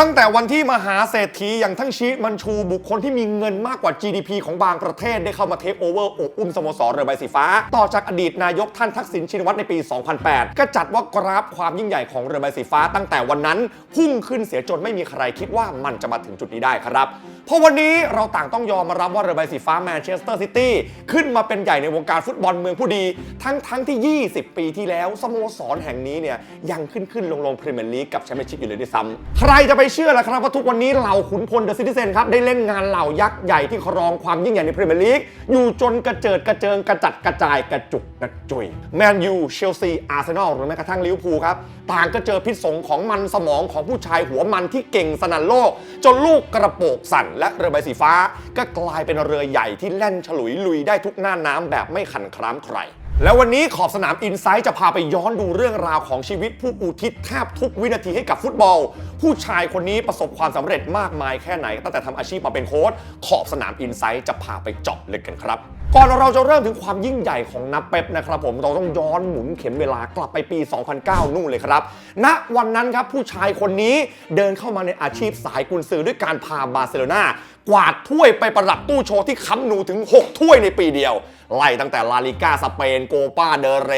ตั้งแต่วันที่มหาเศรษฐีอย่างทั้งชีตมันชูบุคคลที่มีเงินมากกว่า GDP ของบางประเทศได้เข้ามาเทคโอเวอร์อบอุ้มสโมสรเรือใบสีฟ้า ต่อจากอดีตนายกท่านทักษิณชินวัตรในปี 2008 ก็จัดว่ากราฟความยิ่งใหญ่ของเรือใบสีฟ้า ตั้งแต่วันนั้นพุ่งขึ้นเสียจนไม่มีใครคิดว่ามันจะมาถึงจุดนี้ได้ครับเพราะวันนี้เราต่างต้องยอมมารับว่าเรือใบสีฟ้าแมนเชสเตอร์ซิตี้ขึ้นมาเป็นใหญ่ในวงการฟุตบอลเมืองผู้ดี ทั้งทั้งที่ 20 ปีที่แล้วสโมสรแห่งนี้เนี่ยยังขึ้นขึ้นลงลงพรีเมียร์ลีกกับแชมเปี้ยนชิพอยู่เลยด้วยซ้ำใครจะไปเชื่อล่ะครับว่าทุกวันนี้เหล่าขุนพลเดอะซิติเซนครับได้เล่นงานเหล่ายักษ์ใหญ่ที่ครองความยิ่งใหญ่ในพรีเมียร์ลีกอยู่จนกระเจิดกระเจิงกระจัดกระจายกระจุกกระจุยแมนยูเชลซีอาร์เซนอลหรือแม้กระทั่งลิเวอร์พูลครับต่างก็เจอพิษสงของมันสมองของผู้ชายหัวมันที่เก่งสนั่นโลก จนลูกกระโปกสั่นและเรือใบสีฟ้า ก็กลายเป็นเรือใหญ่ที่แล่นฉลุยลุยได้ทุกหน้าน้ำแบบไม่ขันคร้ามใคร แล้ววันนี้ขอบสนามอินไซต์จะพาไปย้อนดูเรื่องราวของชีวิตผู้อุทิศแทบทุกวินาทีให้กับฟุตบอล ผู้ชายคนนี้ประสบความสำเร็จมากมายแค่ไหน ตั้งแต่ทำอาชีพมาเป็นโค้ชขอบสนามอินไซต์จะพาไปเจาะลึกกันครับ ก่อนเราจะเริ่มถึงความยิ่งใหญ่ของนับเป๊ปนะครับผมเราต้องย้อนหมุนเข็มเวลากลับไปปี 2009 นู่นเลยครับณวันนั้นครับผู้ชายคนนี้เดินเข้ามาในอาชีพสายกุนซือด้วยการพาบาร์เซโลนา กวาดถ้วยไปประดับตู้โชว์ที่ค้ำหนูถึง 6 ถ้วยในปีเดียว ไล่ตั้งแต่ลาลิก้าสเปนโกปาเดเร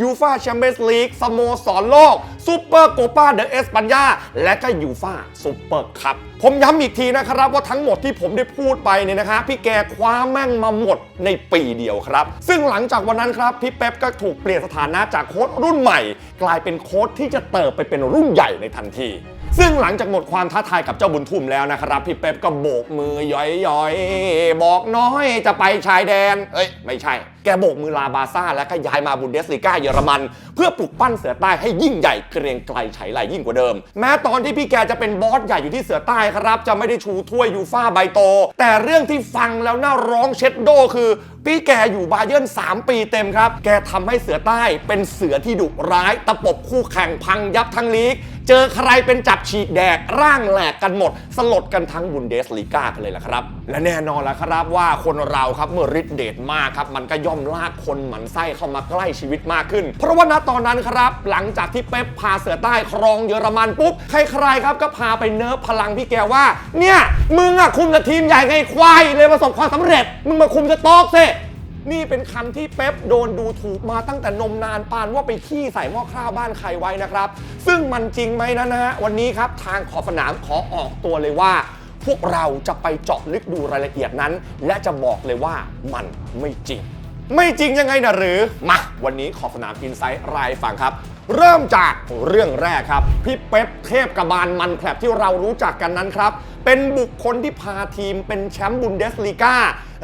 ยูฟาแชมเปี้ยนส์ลีกสโมสรโลกซูเปอร์โกปาเดเอสปัญญาและก็ยูฟาซูเปอร์คัพผมย้ำอีกทีนะครับว่าทั้งหมดที่ผมได้พูดไปเนี่ยนะครับพี่แกคว้าแม่งมาหมดในปีเดียวครับ ซึ่งหลังจากวันนั้นครับพี่เป๊ปก็ถูกเปลี่ยนสถานะจากโค้ชรุ่นใหม่ กลายเป็นโค้ชที่จะเติบไปเป็นรุ่นใหญ่ในทันที ซึ่งหลังจากหมดความท้าทายกับเจ้าบุญทุ่มแล้วนะครับพี่เป๊ปก็โบกมือย้อยๆ บอกน้อยจะไปชายแดน เอ้ย ไม่ใช่ แกโบกมือลาบาซ่าแล้วก็ย้ายมาบุนเดสลีกาเยอรมัน เพื่อปลุกปั้นเสือใต้ให้ยิ่งใหญ่เกรียงไกลไฉไลยิ่งกว่าเดิม แม้ตอนที่พี่แกจะเป็นบอสใหญ่อยู่ที่เสือใต้ครับ จะไม่ได้ชูถ้วยยูฟ่าใบโต แต่เรื่องที่ฟังแล้วน่าร้องเช็ดโดคือพี่แกอยู่บาเยิร์น3 ปีเต็มครับ แกทำให้เสือใต้เป็นเสือที่ดุร้าย ตะปบคู่แข่งพังยับทั้งลีก เจอใครเป็นจับฉีกแดก ร่างแหลกกันหมด สลดกันทั้งบุนเดสลีกากันเลยล่ะครับ และแน่นอนล้วครับว่าคนเราครับเมื่อฤทธิ์เดชมากครับ มันก็ย่อมลากคนหมันไส้เข้ามาใกล้ชีวิตมากขึ้น เพราะว่าณตอนนั้นครับ หลังจากที่เป๊ปพาเสือใต้ครองเยอรมันปุ๊บใครๆครับก็พาไปเนิร์ฟพลังพี่แกว่า เนี่ยมึงอะคุมกับทีมใหญ่ไงควายเลยประสบความสำเร็จ มึงมาคุมสต๊อกซิ นี่เป็นคำที่เป๊ปโดนดูถูกมาตั้งแต่นมนานปานว่าไปขี้ใส่หม้อข้าวบ้านใครไว้นะครับ ซึ่งมันจริงไหมนะนะฮะวันนี้ครับทางขอบสนามขอออกตัวเลยว่า พวกเราจะไปเจาะลึกดูรายละเอียดนั้น และจะบอกเลยว่ามันไม่จริง ไม่จริงยังไงนะหรือมาวันนี้ขอบสนามอินไซต์รายฟังครับ เริ่มจากเรื่องแรกครับ พี่เป๊ปเทพกบาลมันแผลบที่เรารู้จักกันนั้นครับเป็นบุคคลที่พาทีมเป็นแชมป์บุนเดสลีกา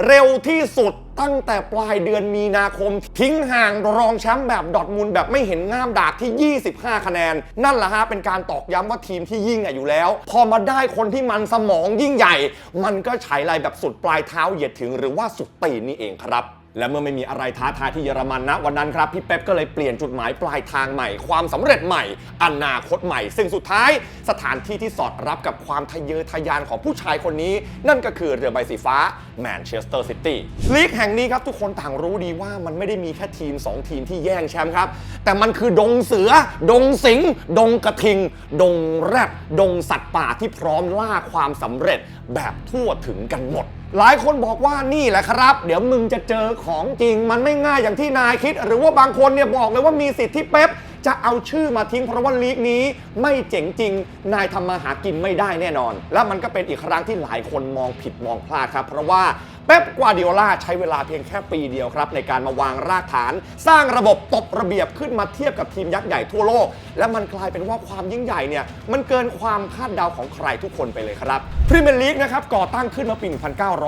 เร็วที่สุด ตั้งแต่ปลายเดือนมีนาคม ทิ้งห่างรองแชมป์แบบดอร์ทมุลแบบไม่เห็นง่ามดากที่ 25 คะแนน นั่นแหละฮะเป็นการตอกย้ำว่าทีมที่ยิ่งอะอยู่แล้ว พอมาได้คนที่มันสมองยิ่งใหญ่ มันก็ฉายลายแบบสุดปลายเท้าเหยียดถึงหรือว่าสุดตีนนี่เองครับ และเมื่อไม่มีอะไรท้าทายที่เยอรมันนะวันนั้นครับพี่เป๊ปก็เลยเปลี่ยนจุดหมายปลายทางใหม่ ความสำเร็จใหม่ อนาคตใหม่ ซึ่งสุดท้ายสถานที่ที่สอดรับกับความทะเยอทะยานของผู้ชายคนนี้ นั่นก็คือเรือใบสีฟ้าแมนเชสเตอร์ซิตี้ลีกแห่งนี้ครับทุกคนต่างรู้ดีว่ามันไม่ได้มีแค่ทีม 2 ทีมที่แย่งแชมป์ครับ แต่มันคือดงเสือ ดงสิง ดงกระทิง ดงแรดดงสัตว์ป่าที่พร้อมล่าความสำเร็จแบบทั่วถึงกันหมด หลายคนบอกว่านี่แหละครับ เดี๋ยวมึงจะเจอของจริง มันไม่ง่ายอย่างที่นายคิด หรือว่าบางคนเนี่ยบอกเลยว่ามีสิทธิ์ที่เป๊ปจะเอาชื่อมาทิ้งเพราะว่าลีกนี้ไม่เจ๋งจริง นายทำมาหากินไม่ได้แน่นอน และมันก็เป็นอีกครั้งที่หลายคนมองผิดมองพลาดครับ เพราะว่า เป๊ปกวาดิโอลาใช้เวลาเพียงแค่ปีเดียวครับ ในการมาวางรากฐาน สร้างระบบตบระเบียบขึ้นมาเทียบกับทีมยักษ์ใหญ่ทั่วโลก และมันกลายเป็นว่าความยิ่งใหญ่เนี่ยมันเกินความคาดเดาของใครทุกคนไปเลยครับพรีเมียร์ลีกนะครับก่อตั้งขึ้นมาปี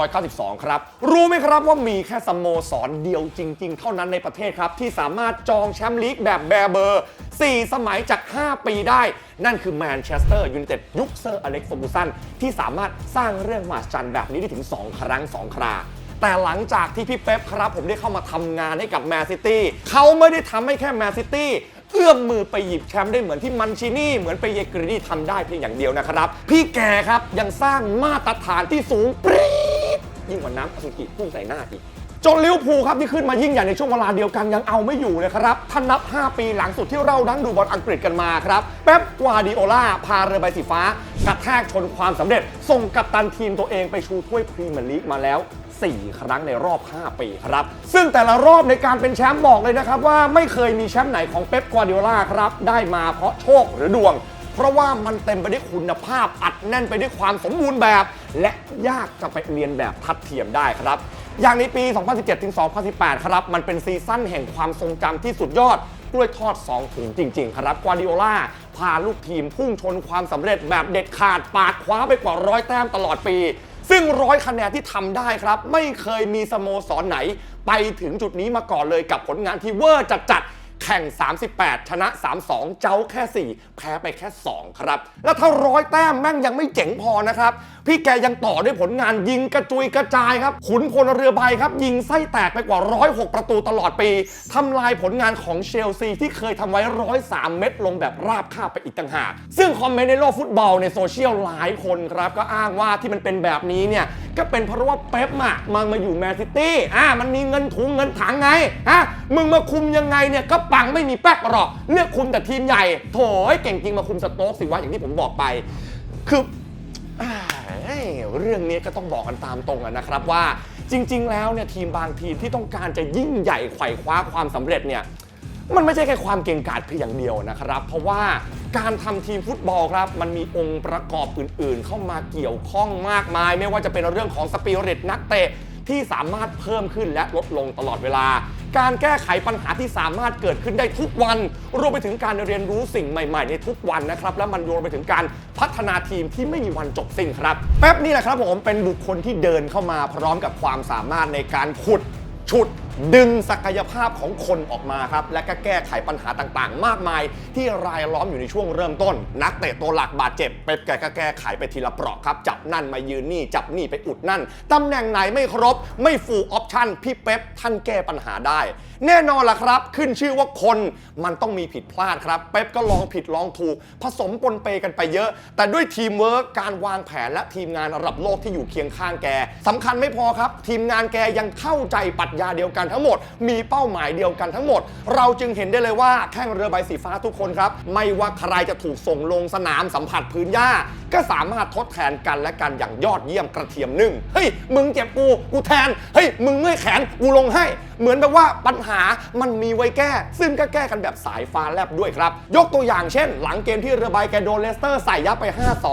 1992 ครับ รู้ไหมครับว่ามีแค่สโมสรเดียวจริง ๆ เท่านั้นในประเทศครับที่สามารถจองแชมป์ลีกแบบแบร์เบอร์ 4 สมัยจาก 5 ปีได้ นั่นคือแมนเชสเตอร์ยูไนเต็ดยุคเซอร์อเล็กซ์เฟอร์กูสันที่สามารถสร้างเรื่องมหัศจรรย์แบบนี้ได้ถึง 2 ครั้ง 2 คราแต่หลังจากที่พี่เป๊ปครับ ผมได้เข้ามาทำงานให้กับแมนซิตี้เขาไม่ได้ทำให้แค่แมนซิตี้เอื้อมมือไปหยิบแชมป์ได้เหมือนที่มันชินี่ เหมือนไปเยกรีนี่ทำได้เพียงอย่างเดียวนะครับ พี่แกครับยังสร้างมาตรฐานที่สูงปรี๊ดยิ่งกว่าน้ำอสุจิพุ่งใส่หน้าอีก จนลิเวอร์พูลครับที่ขึ้นมายิ่งใหญ่ในช่วงเวลาเดียวกันยังเอาไม่อยู่เลยครับท่านนับ 5 ปีหลังสุดที่เรานั่งดูบอลอังกฤษกันมาครับเป๊ปกวาร์ดิโอลาพาเรือใบสีฟ้ากระแทกชนความสำเร็จ ส่งกัปตันทีมตัวเองไปชูถ้วยพรีเมียร์ลีกมาแล้ว 4 ครั้งในรอบ 5 ปีครับ ซึ่งแต่ละรอบในการเป็นแชมป์บอกเลยนะครับว่าไม่เคยมีแชมป์ไหนของเป๊ปกวาร์ดิโอลาครับได้มาเพราะโชคหรือดวงเพราะว่ามันเต็มไปด้วยคุณภาพอัดแน่นไปด้วยความสมบูรณ์แบบ และยากจะไปเรียนแบบทัดเทียมได้ครับ อย่างในปี 2017-2018 ครับ มันเป็นซีซั่นแห่งความทรงจำที่สุดยอด กล้วยทอด 2 ถุงจริง ๆ ครับกวาดิโอลาพาลูกทีมพุ่งชนความสำเร็จแบบเด็ดขาดปาดคว้าไปกว่าร้อยแต้มตลอดปี ซึ่งร้อยคะแนนที่ทำได้ครับ ไม่เคยมีสโมสรไหน ไปถึงจุดนี้มาก่อนเลยกับผลงานที่เวอร์จัดๆ แข่ง 38 ชนะ 32 เจ้าแค่ 4 แพ้ไปแค่ 2 ครับ แล้วถ้าร้อยแต้มแม่งยังไม่เจ๋งพอนะครับ พี่แกยังต่อด้วยผลงานยิงกระจุยกระจายครับ ขุนพลเรือใบครับ ยิงไส้แตกไปกว่า 106 ประตูตลอดปี ทำลายผลงานของเชลซีที่เคยทำไว้ 103 เม็ดลงแบบราบคาบไปอีกต่างหาก ซึ่งคอมเมนต์ในโลกฟุตบอลในโซเชียลหลายคนครับก็อ้างว่าที่มันเป็นแบบนี้เนี่ย ก็เป็นเพราะว่าเป๊ปอะมันมาอยู่แมนซิตี้อ่ามันมีเงินถุงเงินถังไงฮะมึงมาคุมยังไงเนี่ยก็ปังไม่มีแป๊กหรอกเลือกคุมแต่ทีมใหญ่ โถยเก่งจริงมาคุมสโต๊กสิวะอย่างที่ผมบอกไป คืออ่าเอ้ยเรื่องนี้ก็ต้องบอกกันตามตรงอะนะครับว่าจริง ๆ แล้วเนี่ยทีมบางทีมที่ต้องการจะยิ่งใหญ่ไขว่คว้าความสำเร็จเนี่ย มันไม่ใช่แค่ความเก่งกาจเพียงอย่างเดียวนะครับ เพราะว่าการทำทีมฟุตบอลครับ มันมีองค์ประกอบอื่นๆ เข้ามาเกี่ยวข้องมากมาย ไม่ว่าจะเป็นเรื่องของสปิริตนักเตะ ที่สามารถเพิ่มขึ้นและลดลงตลอดเวลา การแก้ไขปัญหาที่สามารถเกิดขึ้นได้ทุกวัน รวมไปถึงการเรียนรู้สิ่งใหม่ๆ ในทุกวันนะครับ และมันรวมไปถึงการพัฒนาทีมที่ไม่มีวันจบสิ้นครับ แป๊บนี่แหละครับผมเป็นบุคคลที่เดินเข้ามาพร้อมกับความสามารถในการขุด ฉุด ดึงศักยภาพของคนออกมาครับ และก็แก้ไขปัญหาต่างๆ มากมาย ที่รายล้อมอยู่ในช่วงเริ่มต้น นักเตะตัวหลักบาดเจ็บเป๊ปแกก็แก้ไขไปทีละเปราะครับ จับนั่นมายืนนี่จับนี่ไปอุดนั่นตำแหน่งไหนไม่ครบ ไม่ฟูลออปชั่นพี่เป๊ปท่านแก้ปัญหาได้ แน่นอนล่ะครับ ขึ้นชื่อว่าคนมันต้องมีผิดพลาดครับเป๊ปก็ลองผิดลองถูก ผสมปนเปกันไปเยอะ แต่ด้วยทีมเวิร์กการวางแผนและทีมงานระดับโลกที่อยู่เคียงข้างแกสำคัญไม่พอครับ ทีมงานแกยังเข้าใจปรัชญาเดียวกันทั้งหมด มีเป้าหมายเดียวกันทั้งหมด เราจึงเห็นได้เลยว่าแข้งเรือใบสีฟ้าทุกคนครับ ไม่ว่าใครจะถูกส่งลงสนามสัมผัสพื้นหญ้าก็สามารถทดแทนกันและกันอย่างยอดเยี่ยมกระเทียมนึ่งเฮ้ยมึงเจ็บกูกูแทนเฮ้ยมึงเมื่อยแขนกูลงให้ เหมือนแบบว่าปัญหามันมีไว้แก้ ซึ่งก็แก้กันแบบสายฟ้าแลบด้วยครับ ยกตัวอย่างเช่น หลังเกมที่เรือใบแกโดนเลสเตอร์ใส่ยับไป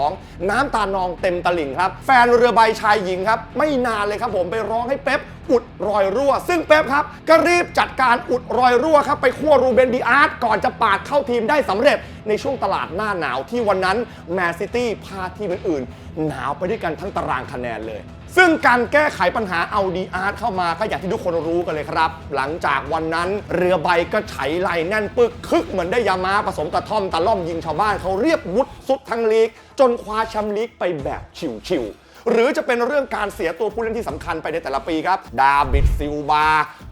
5-2 น้ำตานองเต็มตลิ่งครับ แฟนเรือใบชายหญิงครับ ไม่นานเลยครับผมไปร้องให้เป๊ปอุดรอยรั่ว ซึ่งเป๊ปครับก็รีบจัดการอุดรอยรั่วครับไปคั่วรูเบนดีอาร์ตก่อนจะปาดเข้าทีมได้สำเร็จ ในช่วงตลาดหน้าหนาวที่วันนั้นแมนซิตี้พาทีมอื่นๆหนาวไปด้วยกันทั้งตารางคะแนนเลยซึ่งการแก้ไขปัญหาเอาดีอาร์ตเข้ามาก็อย่างที่ทุกคนรู้กันเลยครับ หลังจากวันนั้นเรือใบก็ไฉไลแน่นปึกคึกเหมือนได้ยามาผสมกระท่อมตะล่อมยิงชาวบ้านเขาเรียบวุฒสุดทั้งลีก จนคว้าแชมป์ลีกไปแบบชิวๆ หรือจะเป็นเรื่องการเสียตัวผู้เล่นที่สำคัญไปในแต่ละปีครับ ดาบิดซิลบา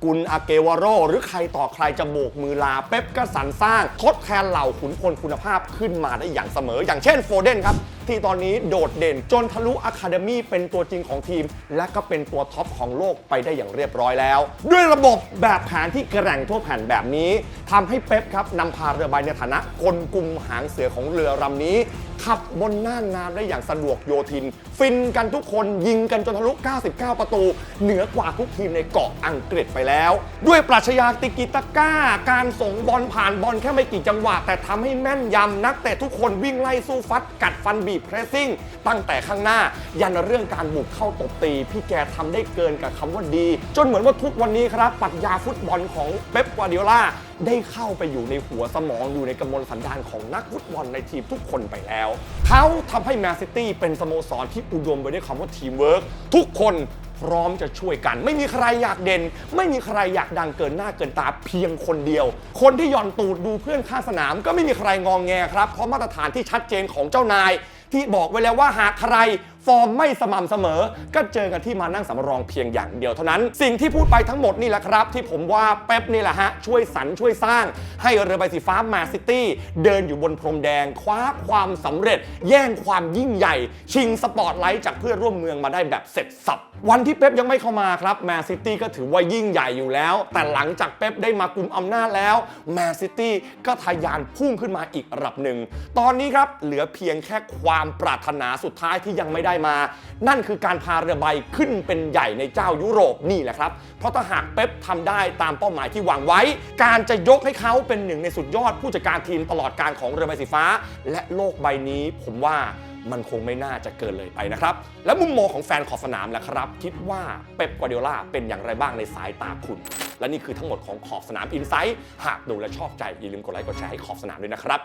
กุนอาเกวาโร หรือใครต่อใครจะโบกมือลา เป๊ปก็สรรสร้าง ทดแทนเหล่าขุนพลคุณภาพขึ้นมาได้อย่างเสมอ อย่างเช่นโฟเดนครับ ที่ตอนนี้โดดเด่นจนทะลุอะคาเดมี่เป็นตัวจริงของทีม และก็เป็นตัวท็อปของโลกไปได้อย่างเรียบร้อยแล้ว ด้วยระบบแบบแผนที่แกร่งทั่วแผ่นแบบนี้ทำให้เป๊ปครับนำพาเรือใบในฐานะกลกุมหางเสือของเรือลำนี้ ขับบนน่านน้ำได้อย่างสะดวกโยทิน ฟินกันทุกคนยิงกันจนทะลุ 99 ประตู เหนือกว่าทุกทีมในเกาะอังกฤษไปแล้ว ด้วยปรัชญาติกิตาก้า การส่งบอลผ่านบอลแค่ไม่กี่จังหวะ แต่ทำให้แม่นยำนักเตะทุกคนวิ่งไล่สู้ฟัด กัดฟันบีบเพรสซิ่ง ตั้งแต่ข้างหน้า ยันเรื่องการบุกเข้าตบตี พี่แกทำได้เกินกับคำว่าดี จนเหมือนว่าทุกวันนี้ครับปรัชญาฟุตบอลของเป๊ปกวาร์ดิโอลา ได้เข้าไปอยู่ในหัวสมองอยู่ในกระมวลสันดานของนักฟุตบอลในทีมทุกคนไปแล้ว เขาทำให้แมนซิตี้เป็นสโมสรที่อุดมไปด้วยคำว่าทีมเวิร์กทุกคนพร้อมจะช่วยกัน ไม่มีใครอยากเด่น ไม่มีใครอยากดังเกินหน้าเกินตาเพียงคนเดียว คนที่ย่อนตูดดูเพื่อนข้างสนาม ก็ไม่มีใครงองแงครับเพราะมาตรฐานที่ชัดเจนของเจ้านาย ที่บอกไว้แล้วว่าหากใคร ฟอร์มไม่สม่ำเสมอ ก็เจอกันที่มานั่งสำรองเพียงอย่างเดียวเท่านั้น สิ่งที่พูดไปทั้งหมดนี่แหละครับ ที่ผมว่าเป๊ปนี่แหละฮะ ช่วยสรรช่วยสร้าง ให้เรือใบสีฟ้าแมนซิตี้ เดินอยู่บนพรมแดง คว้าความสำเร็จ แย่งความยิ่งใหญ่ ชิงสปอตไลท์จากเพื่อนร่วมเมืองมาได้แบบเสร็จสับวันที่เป๊ปยังไม่เข้ามาครับแมนซิตี้ก็ถือว่ายิ่งใหญ่อยู่แล้ว แต่หลังจากเป๊ปได้มากุมอำนาจแล้วแมนซิตี้ก็ทะยานพุ่งขึ้นมาอีกระดับหนึ่งตอนนี้ครับเหลือเพียงแค่ความปรารถนาสุดท้ายที่ยังไม่ได้มา นั่นคือการพาเรือใบขึ้นเป็นใหญ่ในเจ้ายุโรปนี่แหละครับ เพราะถ้าหากเป๊ปทำได้ตามเป้าหมายที่วางไว้ การจะยกให้เขาเป็นหนึ่งในสุดยอดผู้จัดการทีมตลอดการของเรือใบสีฟ้า และโลกใบนี้ผมว่ามันคงไม่น่าจะเกินเลยไปนะครับ และมุมมองของแฟนขอบสนามแหละครับ คิดว่าเป๊ปกวาร์ดิโอลาเป็นอย่างไรบ้างในสายตาคุณ และนี่คือทั้งหมดของขอบสนามอินไซต์หากดูและชอบใจอย่าลืมกดไลค์กดแชร์ให้ขอบสนามด้วยนะครับ